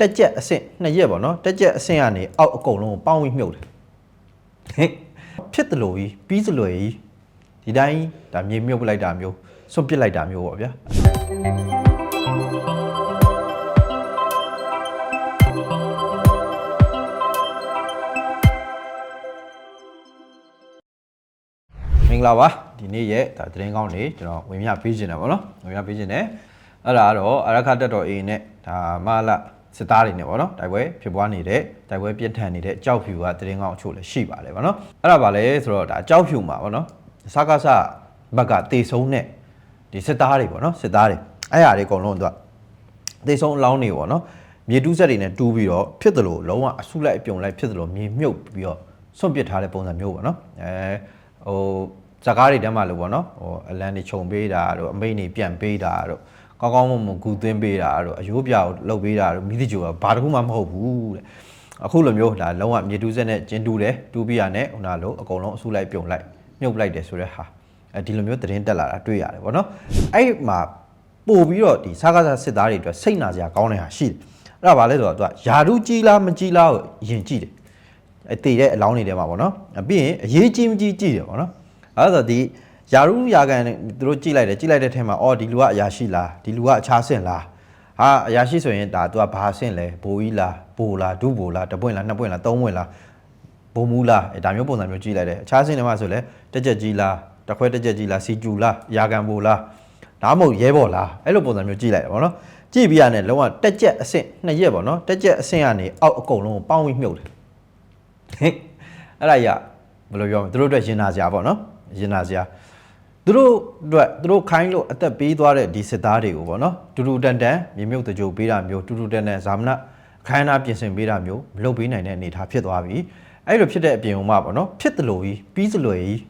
တက်ကြက်အဆင့်နှစ်ရက်ပေါ့နော်တက်ကြက်အဆင့်ကနေအောက်အကုန်လုံးကိုပေါင်းပြီးမြုပ်တယ်ဟင်ဖြစ်တယ်လို့ကြီးပြီးစလွယ်ကြီးဒီတိုင်းဒါမြေမြုပ်ပလိုက်တာမျိုးစွန့်ပစ်လိုက်တာမျိုးပေါ့ဗျာမင်္ဂလာပါဒီနေ့ရဲ့ဒါသတင်းကောင်းတွေကျွန်တော်ဝင်မြပေးခြင်းတယ်ပေါ့နော်ဝင်မြပေးခြင်းတယ်အဲ့ဒါကတော့အရခတက်တော် A နဲ့ဒါမလာ စစ်သားတွေနဲ့ပေါ့နော်တိုက်ပွဲဖြစ်ပွားနေတဲ့တိုက်ပွဲပြင်းထန်နေတဲ့ကြောက်ဖြူကသတင်းကောင်းအချို့လည်းရှိပါတယ်ပေါ့နော်အဲ့ဒါပါလဲဆိုတော့ဒါကြောက်ဖြူမှာပေါ့နော်စကားစဘက်ကတေဆုံးတဲ့ဒီစစ်သားတွေပေါ့နော်စစ်သားတွေအဲ့ဟာတွေအကုန်လုံးသူကတေဆုံးအလောင်းတွေပေါ့နော်မြေတူးဆက်တွေနဲ့တူးပြီးတော့ဖြစ်တယ်လို့လုံးဝအဆုလိုက်အပြုံလိုက်ဖြစ်တယ်လို့မြေမြုပ်ပြီးတော့စွန့်ပစ်ထားတဲ့ပုံစံမျိုးပေါ့နော်အဲဟိုဇကားတွေတန်းမှလို့ပေါ့နော်ဟိုအလန်တွေခြုံပေးတာတို့အမိတ်တွေပြန်ပေးတာတို့ ကောင်းကောင်းမွန်မွန်ဂူသွင်းပေးတာတို့အယိုးပြာကိုလှုပ်ပေးတာတို့မိသီချိုကဘာတစ်ခုမှမဟုတ်ဘူးတဲ့အခုလိုမျိုးဒါလုံးဝမြေတူးဆက်နဲ့ကျင်းတူးတယ်တူးပြရနဲ့ဟိုနာလို့အကုန်လုံးအဆုလိုက်ပြုံလိုက်မြုပ်လိုက်တယ်ဆိုတဲ့ဟာအဲဒီလိုမျိုးသတင်းတက်လာတာတွေ့ရတယ်ပေါ့နော်အဲ့မှာပို့ပြီးတော့ဒီစားကားစားစစ်သားတွေအတွက်စိတ်နာစရာကောင်းတဲ့ဟာရှိတယ်အဲ့ဒါဘာလဲဆိုတော့သူကယာရုကြီးလားမကြီးလားကိုယင်ကြည့်တယ်အဲတည်တဲ့အလောင်းတွေထဲမှာပေါ့နော်အပြီးရင်အရေးကြီးမကြီးကြည့်တယ်ပေါ့နော်အဲဒါဆိုဒီ ယာရုယာကန်သူတို့ကြည့်လိုက်တယ်ကြည့်လိုက်တဲ့ထဲမှာအော်ဒီလူကအရာရှိလားဒီလူကအခြားဆင့်လားဟာအရာရှိဆိုရင်ဒါသူကဘာဆင့်လဲဘိုးကြီးလားဘိုးလားဒုဘိုးလားတပွင့်လားနှစ်ပွင့်လားသုံးပွင့်လားဘုံမူလားအဲဒါမျိုးပုံစံမျိုးကြည့်လိုက်တယ်အခြားဆင့်တွေမှာဆိုလဲတက်ကြက်ကြီးလားတခွဲတက်ကြက်ကြီးလားစီကျူလားယာကန်ဘိုးလားဒါမှမဟုတ်ရဲဘော်လားအဲ့လိုပုံစံမျိုးကြည့်လိုက်တယ်ပေါ့နော်ကြည့်ပြီးရတယ်လုံးဝတက်ကြက်အဆင့်နှစ်ရက်ပေါ့နော်တက်ကြက်အဆင့်ကနေအောက်အကုန်လုံးကိုပေါင်းပြီးမြုပ်တယ်ဟင်အဲ့ဒါကြီးကဘယ်လိုပြောမလဲသူတို့အတွက်ရင်နာစရာပေါ့နော်ရင်နာစရာ သူတို့အတွက်သူတို့ခိုင်းလို့အသက်ပေးသွားတဲ့ဒီစစ်သားတွေကိုပေါ့နော်တူတူတန်တန်မြေမြုပ်တကြိုပေးတာမျိုးတူတူတန်တန်ဇာမနအခမ်းအနားပြင်ဆင်ပေးတာမျိုးမလုပ်ပေးနိုင်တဲ့အနေအထားဖြစ်သွားပြီအဲ့လိုဖြစ်တဲ့အပြင်ဥမှာပေါ့နော်ဖြစ်တယ်လို့ကြီးပြီးစလွယ်ကြီး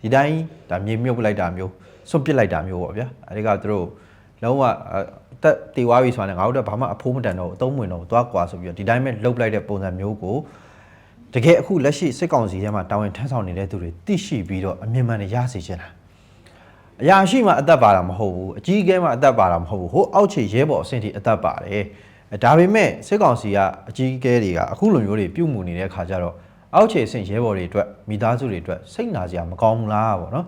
ဒီတိုင်းဒါမြေမြုပ်ပလိုက်တာမျိုးစွန့်ပစ်လိုက်တာမျိုးပေါ့ဗျာအဲဒီကသူတို့လုံးဝအသက်တေဝါပြီဆိုတာနဲ့ငါတို့တော့ဘာမှအဖိုးမတန်တော့ဘူးအသုံးဝင်တော့ဘူးသွားကွာဆိုပြီးတော့ဒီတိုင်းပဲလှုပ်လိုက်တဲ့ပုံစံမျိုးကိုတကယ်အခုလက်ရှိစစ်ကောင်စီထဲမှာတာဝန်ထမ်းဆောင်နေတဲ့သူတွေသိရှိပြီးတော့အမြင်မှန်တွေရစေချင်တာ အရာရှိမှအသက်ပါတာမဟုတ်ဘူးအကြီးအကဲမှအသက်ပါတာမဟုတ်ဘူးဟိုအောက်ခြေရဲဘော်အဆင့်ထိအသက်ပါတယ်အဲဒါပေမဲ့စစ်ကောင်စီကအကြီးအကဲတွေကအခုလိုမျိုးတွေပြုတ်မှုနေတဲ့ခါကျတော့အောက်ခြေအဆင့်ရဲဘော်တွေအတွက်မိသားစုတွေအတွက်စိတ်နာစရာမကောင်းဘူးလားပေါ့နော်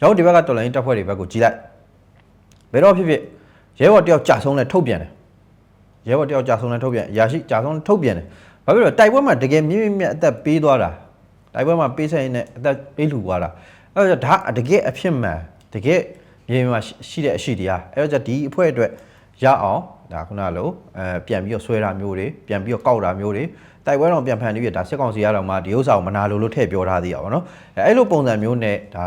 ရောက်ဒီဘက်ကတော်လိုင်းတပ်ဖွဲ့တွေဘက်ကိုကြည်လိုက်ဘယ်တော့ဖြစ်ဖြစ်ရဲဘော်တယောက်ကြာဆုံးလဲထုတ်ပြန်တယ်ရဲဘော်တယောက်ကြာဆုံးလဲထုတ်ပြန်အရာရှိကြာဆုံးလဲထုတ်ပြန်တယ်ဘာဖြစ်လို့လဲတိုက်ပွဲမှာတကယ်မြင့်မြင့်မြတ်အသက်ပေးသွားတာတိုက်ပွဲမှာပေးဆိုင်နဲ့အသက်ပေးလှူသွားတာအဲ့တော့ဒါတကယ်အဖြစ်မှန် တကယ်မြေပြင်မှာရှိတဲ့အရှိတရားအဲ့တော့ဒီအဖွဲ့အတွက်ရအောင်ဒါခုနလိုအဲပြန်ပြီးတော့ဆွဲတာမျိုးတွေပြန်ပြီးတော့ကောက်တာမျိုးတွေတိုက်ပွဲတော့ပြန်ဖန်ပြီးဒါစစ်ကောင်စီရတော့မှဒီဥစ္စာကိုမနာလိုလို့ထည့်ပြောထားသေးရပါတော့အဲအဲ့လိုပုံစံမျိုးနဲ့ဒါ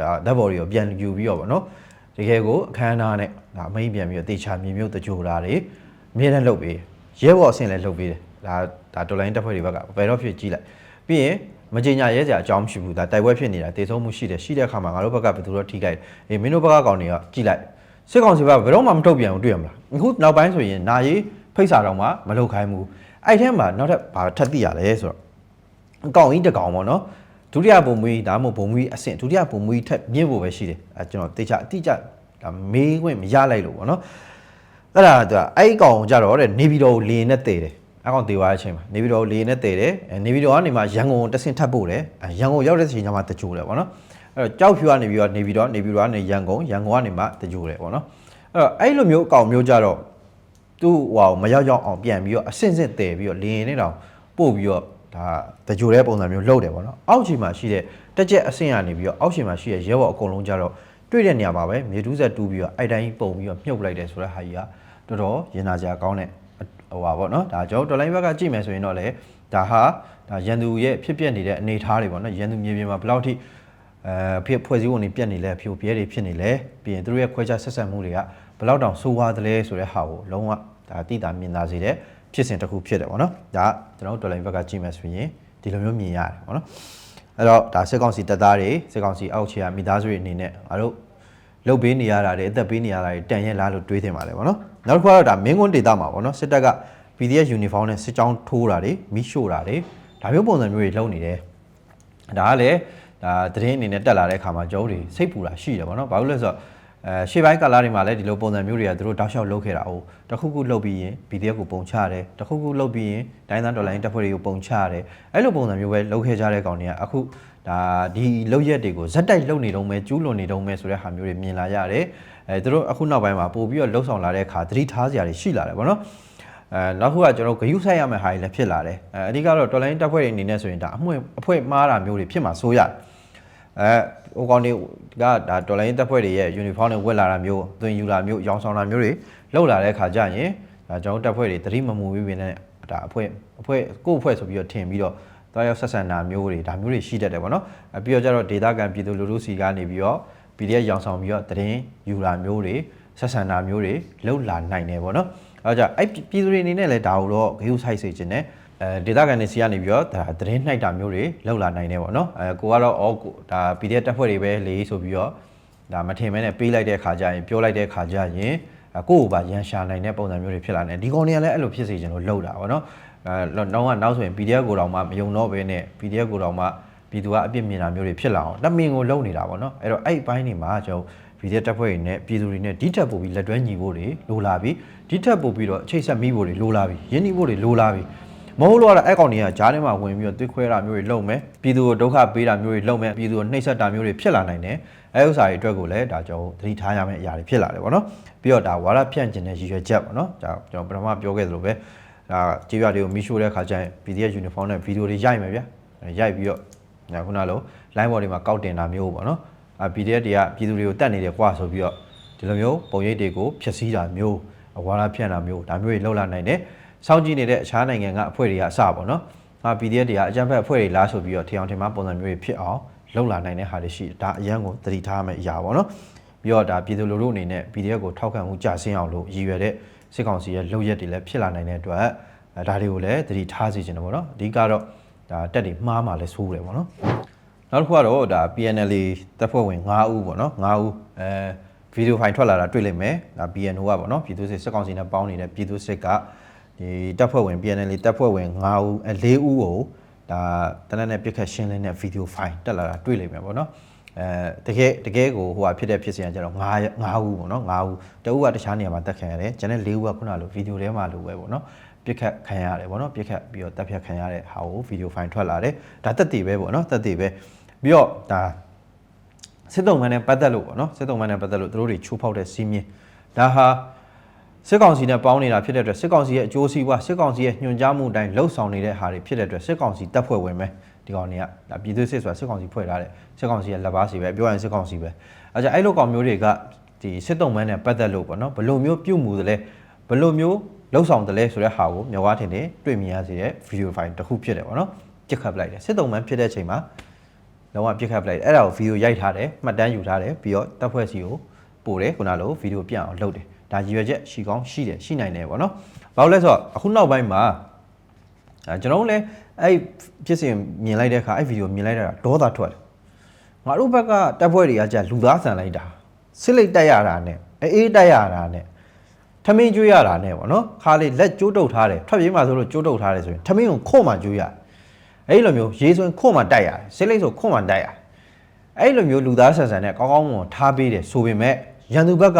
ဒါဓာတ်ဘော်တွေကိုပြန်ယူပြီးတော့ဗောနော်တကယ်ကိုအခမ်းအနားနဲ့ဒါအမိန်ပြန်ပြီးတော့တေချာမြေမြုပ်တကြိုတာတွေအမြဲတမ်းလှုပ်ပေးတယ်ရဲဘော်အဆင့်လည်းလှုပ်ပေးတယ်ဒါဒါတော်လိုင်းတက်ဖွဲ့တွေဘက်ကဘယ်တော့ဖြစ်ကြည့်လိုက်ပြီးရင် မကြေညာရဲစရာအကြောင်းမရှိဘူးဒါတိုက်ပွဲဖြစ်နေတာတေဆုံးမှုရှိတယ်ရှိတဲ့အခါမှာငါတို့ဘက်ကဘယ်သူတော့ထိခိုက်အေးမင်းတို့ဘက်ကကောင်တွေကကြည့်လိုက်စစ်ကောင်စီဘက်ကဘယ်တော့မှမထုတ်ပြန်ဘူးတွေ့ရမလားအခုနောက်ပိုင်းဆိုရင်နာရီဖိတ်စာတော့မှမလုပ်ခိုင်းဘူးအဲ့ထဲမှာနောက်ထပ်ဘာထပ်သိရလဲဆိုတော့အကောင်ကြီးတကောင်ပေါ့နော်ဒုတိယဘုံမွေးဒါမှမဟုတ်ဘုံမွေးအဆင့်ဒုတိယဘုံမွေးထက်မြင့်ဖို့ပဲရှိတယ်အဲကျွန်တော်တေချာအတိအကျဒါမေးခွင့်မရလိုက်လို့ပေါ့နော်အဲ့ဒါကအဲ့ဒီကောင်ကြတော့တဲ့နေပြည်တော်ကိုလေနဲ့တည်တယ် အဲ့ကောင်တည်သွားတဲ့အချိန်မှာနေပြည်တော်ကိုလေနဲ့တည်တယ်အဲနေပြည်တော်ကနေမှရန်ကုန်ကိုတဆင့်ထပ်ပို့တယ်အဲရန်ကုန်ရောက်တဲ့အချိန်ကျမှတကြိုတယ်ပေါ့နော်အဲ့တော့ကြောက်ဖြူကနေပြီးတော့နေပြည်တော်နေပြည်တော်ကနေရန်ကုန်ရန်ကုန်ကနေမှတကြိုတယ်ပေါ့နော်အဲ့တော့အဲ့လိုမျိုးအကောင်မျိုးကြတော့သူ့ဟိုမရောက်ရောက်အောင်ပြန်ပြီးတော့အဆင့်ဆင့်တည်ပြီးတော့လေရင်နဲ့တောင်ပို့ပြီးတော့ဒါတကြိုတဲ့ပုံစံမျိုးလုပ်တယ်ပေါ့နော်အောက်ခြေမှာရှိတဲ့တက်ချက်အဆင့်ကနေပြီးတော့အောက်ခြေမှာရှိတဲ့ရဲဘော်အကုန်လုံးကြတော့တွေ့တဲ့နေရာမှာပဲမြေတူးဆက်တူးပြီးတော့အဲ့တိုင်းပုံပြီးတော့မြုပ်လိုက်တယ်ဆိုတဲ့ဟာကြီးကတော်တော်ရင်နာကြကောင်းတဲ့ ဟိုပါဗောနော်ဒါကျွန်တော်တော်လိုင်းဘက်ကကြည့်မယ်ဆိုရင်တော့လေဒါဟာဒါရန်သူရဲ့ဖြစ်ပျက်နေတဲ့အနေအထားတွေဗောနော်ရန်သူမြေပြင်မှာဘယ်လောက်ထိအဲဖြစ်ဖွဲ့စည်းပုံတွေပြက်နေလဲဖြိုပြဲတွေဖြစ်နေလဲပြီးရင်သူတို့ရဲ့ခွဲခြားဆက်ဆံမှုတွေကဘယ်လောက်တောင်ဆိုးဝါးသလဲဆိုတဲ့ဟာကိုလုံးဝဒါတိတာမြင်သာစေတဲ့ဖြစ်စဉ်တစ်ခုဖြစ်တယ်ဗောနော်ဒါကျွန်တော်တော်လိုင်းဘက်ကကြည့်မယ်ဆိုရင်ဒီလိုမျိုးမြင်ရတယ်ဗောနော်အဲ့တော့ဒါစစ်ကောင်စီတပ်သားတွေစစ်ကောင်စီအောက်ခြေကမိသားစုတွေအနေနဲ့ငါတို့ လုတ်ပေးနေရတာတွေအသက်ပေးနေရတာတွေတန်ရက်လားလို့တွေးသင်ပါတယ်ဗောနော်နောက်တစ်ခုကတော့ဒါမင်းကွန်းဒေတာမှာဗောနော်စစ်တပ်က PDF uniform နဲ့စစ်ကြောင်းထိုးတာတွေမိရှို့တာတွေဒါမျိုးပုံစံမျိုးတွေလုပ်နေတယ်ဒါကလည်းဒါသတင်းအနေနဲ့တက်လာတဲ့အခါမှာကျုပ်တွေစိတ်ပူတာရှိတယ်ဗောနော်ဘာလို့လဲဆိုတော့အဲရှေ့ပိုင်းကာလတွေမှာလည်းဒီလိုပုံစံမျိုးတွေကသူတို့တောက်လျှောက်လုပ်ခဲ့တာ哦တခုခုလုပ်ပြီးရင် PDF ကိုပုံချရတယ်တခုခုလုပ်ပြီးရင်တိုင်းသားဒေါ်လာရင်းတပ်ဖွဲ့တွေကိုပုံချရတယ်အဲ့လိုပုံစံမျိုးပဲလုပ်ခဲ့ကြတဲ့ကောင်တွေကအခု ဒါဒီလုပ်ရက်တွေကိုဇက်တိုက်လုပ်နေတော့မယ်ကျူးလွန်နေတော့မယ်ဆိုတဲ့ဟာမျိုးတွေမြင်လာရတယ်အဲသူတို့အခုနောက်ပိုင်းမှာပို့ပြီးတော့လှုပ်ဆောင်လာတဲ့အခါသတိထားစရာတွေရှိလာတယ်ဗောနော်အဲနောက်တစ်ခုကကျွန်တော်ဂယုဆိုင်ရမယ့်ဟာတွေလည်းဖြစ်လာတယ်အဲအဓိကတော့တော်လိုင်းတပ်ဖွဲ့တွေအနေနဲ့ဆိုရင်ဒါအမွှေအဖွဲမှားတာမျိုးတွေဖြစ်မှာစိုးရတယ်အဲဟိုကောင်တွေကဒါတော်လိုင်းတပ်ဖွဲ့တွေရဲ့ uniform တွေဝတ်လာတာမျိုးသွင်ယူလာမျိုးရောင်ဆောင်လာမျိုးတွေလောက်လာတဲ့ခါကျရင်ဒါကျွန်တော်တပ်ဖွဲ့တွေသတိမမူပြီးပြင်းတဲ့ဒါအဖွဲအဖွဲကိုယ့်အဖွဲဆိုပြီးတော့ထင်ပြီးတော့ တွားရောက်ဆက်ဆံတာမျိုးတွေဒါမျိုးတွေရှိတတ်တယ်ဗောနော်အပြီးတော့ကျတော့ဒေတာကန်ပြည်သူလူထုစီကနေပြီးတော့ PDF ရောင်ဆောင်ပြီးတော့တရင်ယူလာမျိုးတွေဆက်ဆံတာမျိုးတွေလောက်လာနိုင်တယ်ဗောနော်အဲကြောင့်အဲ့ပြည်သူတွေအနေနဲ့လည်းဒါကိုတော့ဂရုစိုက်စေခြင်းနဲ့အဲဒေတာကန်တွေစီကနေပြီးတော့ဒါတရင်နှိုက်တာမျိုးတွေလောက်လာနိုင်တယ်ဗောနော်အဲကိုကတော့အော်ကိုဒါ PDF တက်ဖွဲ့တွေပဲလေဆိုပြီးတော့ဒါမထင်မဲနဲ့ပေးလိုက်တဲ့ခါကျရင်ပြောလိုက်တဲ့ခါကျရင်ကိုယ့်ကိုယ်ပါရန်ရှာနိုင်တဲ့ပုံစံမျိုးတွေဖြစ်လာတယ်ဒီကောင်တွေကလည်းအဲ့လိုဖြစ်စေချင်လို့လှုပ်တာဗောနော် အဲတော့ကနောက်ဆိုရင် PDF ကိုတောင်မှမယုံတော့ဘဲနဲ့ PDF ကိုတောင်မှပြည်သူကအပြစ်မြင်တာမျိုးတွေဖြစ်လာအောင်တမင်ကိုလုံနေတာဗောနော်အဲ့တော့အဲ့ဘိုင်းတွေမှာကျွန်တော်ဗီဒီယိုတက်ဖွဲ့တွေနဲ့ပြည်သူတွေနဲ့ဒီထက်ပိုပြီးလက်တွဲညီဖို့တွေလိုလာပြီဒီထက်ပိုပြီးတော့အချိတ်ဆက်မိဖို့တွေလိုလာပြီယဉ်ညီဖို့တွေလိုလာပြီမဟုတ်လို့ကတော့အဲ့ကောင်တွေကဂျားထဲမှာဝင်ပြီးတော့သွေးခွဲတာမျိုးတွေလုပ်မယ်ပြည်သူကိုဒုက္ခပေးတာမျိုးတွေလုပ်မယ်ပြည်သူကိုနှိပ်စက်တာမျိုးတွေဖြစ်လာနိုင်တယ်အဲဥစ္စာတွေအတွက်ကိုလည်းဒါကျွန်တော်သတိထားရမယ့်အရာတွေဖြစ်လာတယ်ဗောနော်ပြီးတော့ဒါဝါရဖြန့်ကျင်တဲ့ရည်ရွယ်ချက်ဗောနော်ဒါကျွန်တော်ပထမပြောခဲ့သလိုပဲ ဒါကြေးရွာတွေကိုမီးရှို့တဲ့ခါကျရင် PDF uniform နဲ့ဗီဒီယိုတွေရိုက်မယ်ဗျာရိုက်ပြီးတော့ညာခုနလို line board တွေမှာကောက်တင်တာမျိုးပေါ့နော်အာ PDF တွေကပြည်သူတွေကိုတတ်နေတယ်ကွာဆိုပြီးတော့ဒီလိုမျိုးပုံရိပ်တွေကိုဖျက်ဆီးတာမျိုးအဝါဒဖြန့်တာမျိုးဒါမျိုးတွေလှုပ်လာနိုင်တယ်စောင့်ကြည့်နေတဲ့အခြားနိုင်ငံကအဖွဲ့တွေကအစပေါ့နော်အာ PDF တွေကအကြမ်းဖက်အဖွဲ့တွေလားဆိုပြီးတော့ထင်အောင်ထင်မှားပုံစံမျိုးတွေဖြစ်အောင်လှုပ်လာနိုင်တဲ့ဟာတွေရှိဒါအရန်ကိုသတိထားရမယ့်အရာပေါ့နော်ပြီးတော့ဒါပြည်သူလူထုအနေနဲ့ PDF ကိုထောက်ခံမှုကြဆင်းအောင်လို့ရည်ရွယ်တဲ့ စစ်ကောင်စီရဲ့လုပ်ရက်တွေလည်းဖြစ်လာနိုင်တဲ့အတွက်ဒါတွေကိုလည်းသတိထားစီခြင်းတယ်ပေါ့နော်အဓိကတော့ဒါတက်တွေမှားမှလည်းဆိုးတယ်ပေါ့နော်နောက်တစ်ခုကတော့ဒါ PNL တပ်ဖွဲ့ဝင်9ဦးပေါ့နော်9ဦးအဲဗီဒီယိုဖိုင်ထွက်လာတာတွေ့လိမ့်မယ်ဒါ PNO ကပေါ့နော်ပြည်သူစစ်စစ်ကောင်စီနဲ့ပေါင်းနေတဲ့ပြည်သူစစ်ကဒီတပ်ဖွဲ့ဝင် PNL တပ်ဖွဲ့ဝင်9ဦးအဲ4ဦးကိုဒါတနက်နဲ့ပြစ်ခတ်ရှင်းလင်းတဲ့ဗီဒီယိုဖိုင်တက်လာတာတွေ့လိမ့်မယ်ပေါ့နော် အဲတကယ်တကယ်ကိုဟိုဟာဖြစ်တဲ့ဖြစ်စဉ်ကကျတော့9 9ဦးပေါ့နော်9ဦးတဦးကတခြားနေရာမှာတက်ခံရတယ်ကျန်တဲ့4ဦးကခုနလိုဗီဒီယိုထဲမှာလိုပဲပေါ့နော်ပြစ်ခတ်ခံရတယ်ပေါ့နော်ပြစ်ခတ်ပြီးတော့တပ်ဖြတ်ခံရတဲ့ဟာကိုဗီဒီယိုဖိုင်ထွက်လာတယ်ဒါတက်တည်ပဲပေါ့နော်တက်တည်ပဲပြီးတော့ဒါစစ်တုံးမန်းနဲ့ပတ်သက်လို့ပေါ့နော်စစ်တုံးမန်းနဲ့ပတ်သက်လို့သူတို့တွေချိုးဖောက်တဲ့စီးမြင်ဒါဟာစစ်ကောင်စီနဲ့ပေါင်းနေတာဖြစ်တဲ့အတွက်စစ်ကောင်စီရဲ့အကျိုးစီးပွားစစ်ကောင်စီရဲ့ညွှန်ကြားမှုအတိုင်းလှုပ်ဆောင်နေတဲ့ဟာတွေဖြစ်တဲ့အတွက်စစ်ကောင်စီတပ်ဖွဲ့ဝင်ပဲ ဒီကောင်တွေကဒါပြည်သူစစ်ဆိုတာစစ်ကောင်စီဖွဲ့ထားတဲ့စစ်ကောင်စီရဲ့လက်ပါစီပဲပြောရင်စစ်ကောင်စီပဲအဲကြအဲ့လိုကောင်မျိုးတွေကဒီစစ်တုံးမန်းနဲ့ပတ်သက်လို့ပေါ့နော်ဘယ်လိုမျိုးပြုတ်မှုသလဲဘယ်လိုမျိုးလှုပ်ဆောင်တယ်လဲဆိုတဲ့ဟာကိုမြော်ဝါထင်တယ်တွေ့မြင်ရစေတဲ့ဗီဒီယိုဖိုင်တစ်ခုဖြစ်တယ်ပေါ့နော်ပြစ်ခတ်ပလိုက်တယ်စစ်တုံးမန်းဖြစ်တဲ့အချိန်မှာလုံးဝပြစ်ခတ်ပလိုက်တယ်အဲ့ဒါကိုဗီဒီယိုရိုက်ထားတယ်မှတ်တမ်းယူထားတယ်ပြီးတော့တပ်ဖွဲ့စီကိုပို့တယ်ခုနလိုဗီဒီယိုပြအောင်လုပ်တယ်ဒါရည်ရွယ်ချက်ရှိကောင်းရှိတယ်ရှိနိုင်တယ်ပေါ့နော်ဘာလို့လဲဆိုတော့အခုနောက်ပိုင်းမှာအဲကျွန်တော်တို့လည်း အဲ့ဖြစ်စဉ်မြင်လိုက်တဲ့အခါအဲ့ဗီဒီယိုမြင်လိုက်တာဒေါသထွက်တယ်ငါတို့ဘက်ကတပ်ဖွဲ့တွေကကြာလူသားဆန်လိုက်တာစစ်လိတ်တက်ရတာနဲ့အေးတက်ရတာနဲ့ထမင်းကျွေးရတာနဲ့ပေါ့နော်ခါလေးလက်ကျိုးတုပ်ထားတယ်ထွက်ပြေးမှဆိုလို့ကျိုးတုပ်ထားတယ်ဆိုရင်ထမင်းကိုခွတ်မှကျွေးရအဲ့လိုမျိုးရေးစွန်းခွတ်မှတိုက်ရတယ်စစ်လိတ်ဆိုခွတ်မှတိုက်ရအဲ့လိုမျိုးလူသားဆန်ဆန်နဲ့ကောင်းကောင်းမွန်ထားပေးတယ်ဆိုပေမဲ့ရန်သူဘက်က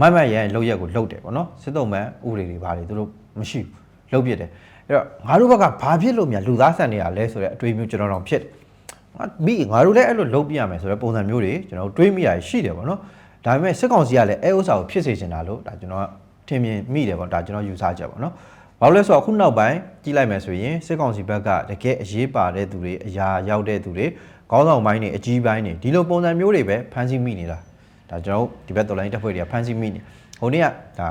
မတ်မတ်ရန်လောက်ရက်ကိုလှုပ်တယ်ပေါ့နော်စစ်တုံးမှန်ဥပဒေတွေဘာတွေသူတို့မရှိဘူးလှုပ်ပြတယ် အဲ့တော့ငါတို့ဘက်ကဘာဖြစ်လို့များလူသားဆန်နေရလဲဆိုတဲ့အတွေ့အမျိုးကျွန်တော်တို့ဖြစ်တယ်ငါမိငါတို့လည်းအဲ့လိုလုပ်ပြရမယ်ဆိုတဲ့ပုံစံမျိုးတွေကျွန်တော်တွေးမိရရှိတယ်ပေါ့နော်ဒါပေမဲ့စစ်ကောင်စီကလည်းအဲဥစ္စာကိုဖြစ်စေချင်တာလို့ဒါကျွန်တော်ကထင်မြင်မိတယ်ပေါ့ဒါကျွန်တော်ယူဆချက်ပေါ့နော်ဘာလို့လဲဆိုတော့အခုနောက်ပိုင်းကြည့်လိုက်မယ်ဆိုရင်စစ်ကောင်စီဘက်ကတကယ်အရေးပါတဲ့သူတွေအရာရောက်တဲ့သူတွေခေါင်းဆောင်ပိုင်းတွေအကြီးပိုင်းတွေဒီလိုပုံစံမျိုးတွေပဲဖမ်းဆီးမိနေတာဒါကျွန်တော်ဒီဘက်တော်လိုင်းတပ်ဖွဲ့တွေကဖမ်းဆီးမိနေဟိုနေ့ကဒါ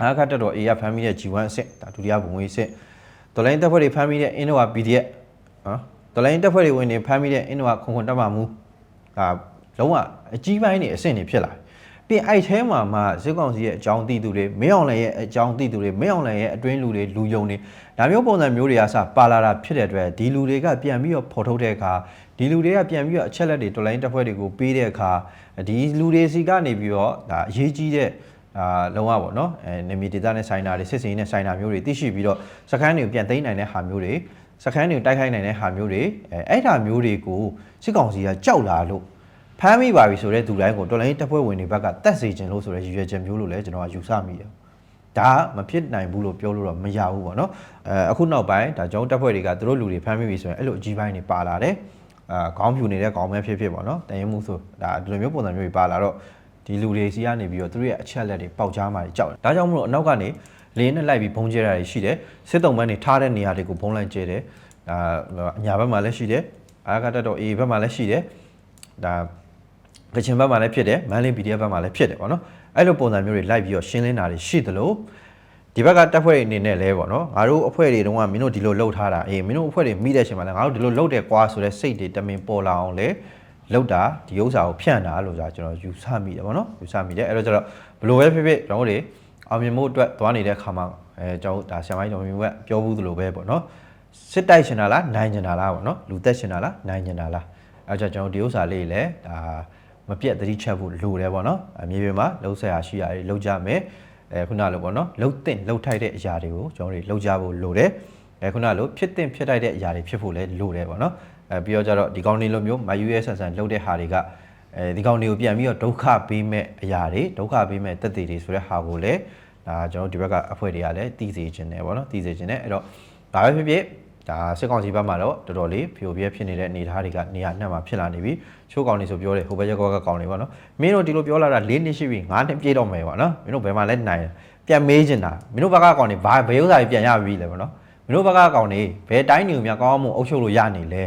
အားခတ်တက်တော် A ရဖမ်းမိတဲ့ G1 အဆင့်ဒါဒုတိယဘုံဝေးအဆင့်တော်လိုင်းတပ်ဖွဲ့တွေဖမ်းမိတဲ့အင်းနဝ PDF နော်တော်လိုင်းတပ်ဖွဲ့တွေဝင်နေဖမ်းမိတဲ့အင်းနဝခွန်ခွန်တက်မှမူဒါလုံးဝအကြီးပိုင်းတွေအဆင့်တွေဖြစ်လာတယ်ပြင်အဲ့ထဲမှာမှစစ်ကောင်စီရဲ့အကြောင်းသိသူတွေမင်းအောင်လည်းရဲ့အကြောင်းသိသူတွေမင်းအောင်လည်းရဲ့အတွင်းလူတွေလူယုံတွေဒါမျိုးပုံစံမျိုးတွေကစပါလာတာဖြစ်တဲ့အတွက်ဒီလူတွေကပြန်ပြီးတော့ဖော်ထုတ်တဲ့အခါဒီလူတွေကပြန်ပြီးတော့အချက်လက်တွေတော်လိုင်းတပ်ဖွဲ့တွေကိုပေးတဲ့အခါဒီလူတွေစီကနေပြီးတော့ဒါအရေးကြီးတဲ့ အာလုံးဝပေါ့နော်အဲနေမီဒေတာနဲ့ဆိုင်တာတွေစစ်စင်နဲ့ဆိုင်တာမျိုးတွေသိရှိပြီးတော့စခန်းတွေကိုပြန်သိမ်းနိုင်တဲ့ဟာမျိုးတွေစခန်းတွေကိုတိုက်ခိုက်နိုင်တဲ့ဟာမျိုးတွေအဲအဲ့ဒါမျိုးတွေကိုစစ်ကောင်စီကကြောက်လာလို့ဖမ်းမိပါပြီဆိုတဲ့သူတိုင်းကိုတော်လိုင်းတပ်ဖွဲ့ဝင်တွေဘက်ကတက်စေခြင်းလို့ဆိုတဲ့ရည်ရွယ်ချက်မျိုးလို့လည်းကျွန်တော်ကယူဆမိတယ်ဒါကမဖြစ်နိုင်ဘူးလို့ပြောလို့တော့မရဘူးပေါ့နော်အဲအခုနောက်ပိုင်းဒါကျွန်တော်တပ်ဖွဲ့တွေကသူတို့လူတွေဖမ်းမိပြီဆိုရင်အဲ့လိုအကြီးပိုင်းတွေပါလာတယ်အာခေါင်းဖြူနေတဲ့ခေါင်းမဲဖြစ်ဖြစ်ပေါ့နော်တန်ရင်မှုဆိုဒါဒီလိုမျိုးပုံစံမျိုးတွေပါလာတော့ ဒီလူတွေစီကနေပြီးတော့သူတို့ရဲ့အချက်လက်တွေပေါက်ကြားမှတွေကြောက်တယ်ဒါကြောင့်မလို့အနောက်ကနေလေနဲ့လိုက်ပြီးဘုံကျဲတာတွေရှိတယ်စစ်တုံးပန်းတွေထားတဲ့နေရာတွေကိုဘုံလိုက်ကျဲတယ်ဒါအညာဘက်မှာလည်းရှိတယ်အာရကတက်တော့အေဘက်မှာလည်းရှိတယ်ဒါကချင်ဘက်မှာလည်းဖြစ်တယ်မန္တလေး PDF ဘက်မှာလည်းဖြစ်တယ်ပေါ့နော်အဲ့လိုပုံစံမျိုးတွေလိုက်ပြီးတော့ရှင်းလင်းတာတွေရှိသလိုဒီဘက်ကတပ်ဖွဲ့တွေအနေနဲ့လဲပေါ့နော်ငါတို့အဖွဲ့တွေတုန်းကမင်းတို့ဒီလိုလှုပ်ထားတာအေးမင်းတို့အဖွဲ့တွေမိတဲ့အချိန်မှာလည်းငါတို့ဒီလိုလှုပ်တယ်ကွာဆိုတဲ့စိတ်တွေတမင်ပေါ်လာအောင်လဲ လှုပ်တာဒီဥစ္စာကိုဖြန့်တာလို့ဆိုတာကျွန်တော်ယူဆမိတယ်ပေါ့နော်ယူဆမိတယ်အဲ့တော့ကျတော့ဘယ်လိုပဲဖြစ်ဖြစ်ကျွန်တော်တို့တွေအောင်မြင်မှုအတွက်သွားနေတဲ့ခါမှာအဲကျွန်တော်တို့ဒါဆရာမကြီးတော်မြင်ကပြောဘူးသလိုပဲပေါ့နော်စစ်တိုက်ရှင်တာလားနိုင်ကျင်တာလားပေါ့နော်လူသက်ရှင်တာလားနိုင်ကျင်တာလားအဲ့တော့ကျွန်တော်ဒီဥစ္စာလေးလည်းဒါမပြတ်သတိချက်ဖို့လိုတယ်ပေါ့နော်အမြေပြင်မှာလှုပ်ဆက်ရရှိရတွေလှုပ်ကြမယ်အဲခုနလိုပေါ့နော်လှုပ်တင်လှုပ်ထိုက်တဲ့အရာတွေကိုကျွန်တော်တို့လှုပ်ကြဖို့လိုတယ်အဲခုနလိုဖြစ်တင်ဖြစ်ထိုက်တဲ့အရာတွေဖြစ်ဖို့လည်းလိုတယ်ပေါ့နော် အဲပြီးတော့ကျတော့ဒီကောင်းနေလိုမျိုးမယူရဲဆန်ဆန်လှုပ်တဲ့ဟာတွေကအဲဒီကောင်းတွေကိုပြန်ပြီးတော့ဒုက္ခပေးမဲ့အရာတွေဒုက္ခပေးမဲ့တက်တည်တွေဆိုတဲ့ဟာကိုလည်းဒါကျွန်တော်ဒီဘက်ကအဖွဲတွေကလည်းတည်စေခြင်းတယ်ပေါ့နော်တည်စေခြင်းတယ်အဲ့တော့ဒါပဲဖြစ်ဖြစ်ဒါစစ်ကောင်စီဘက်မှာတော့တော်တော်လေးဖြိုပြဲဖြစ်နေတဲ့အနေအထားတွေကနေရာနှံ့မှာဖြစ်လာနေပြီချိုးကောင်နေဆိုပြောတယ်ဟိုဘက်ရက်ကောကကောင်နေပေါ့နော်မင်းတို့ဒီလိုပြောလာတာ၄နှစ်ရှိပြီ၅နှစ်ပြည့်တော့မယ်ပေါ့နော်မင်းတို့ဘယ်မှာလဲနိုင်ပြန်မေးချင်တာမင်းတို့ဘက်ကကောင်နေဘာဘယ်ဥစ္စာကြီးပြန်ရပြီလဲပေါ့နော်မင်းတို့ဘက်ကကောင်နေဘယ်တိုင်းနေကိုများကောင်းအောင်အုပ်ချုပ်လို့ရနေလဲ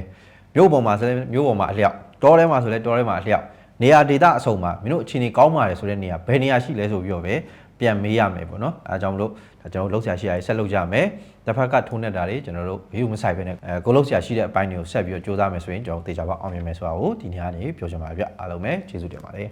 မြို့ပေါ်မှာဆိုလဲမြို့ပေါ်မှာအလျောက်တောထဲမှာဆိုလဲတောထဲမှာအလျောက်နေရာဒေသအစုံမှာမင်းတို့အခြေအနေကောင်းပါတယ်ဆိုတဲ့နေရာဘယ်နေရာရှိလဲဆိုပြီးတော့ပဲပြန်မေးရမယ်ပေါ့နော်အဲအကြောင်းမလို့ဒါကျွန်တော်တို့လှုပ်ရှားရှိရဆက်လုပ်ကြမယ်တစ်ဖက်ကထုံးနေတာတွေကျွန်တော်တို့ဗီဒီယိုမဆိုင်ပဲနဲ့အဲကိုလှုပ်ရှားရှိတဲ့အပိုင်းတွေကိုဆက်ပြီးတော့စူးစမ်းမယ်ဆိုရင်ကျွန်တော်တို့တေချာပါအောင်မြင်မယ်ဆိုတာကိုဒီနေ့ကနေပြောချင်ပါတယ်ဗျအားလုံးပဲကျေးဇူးတင်ပါတယ်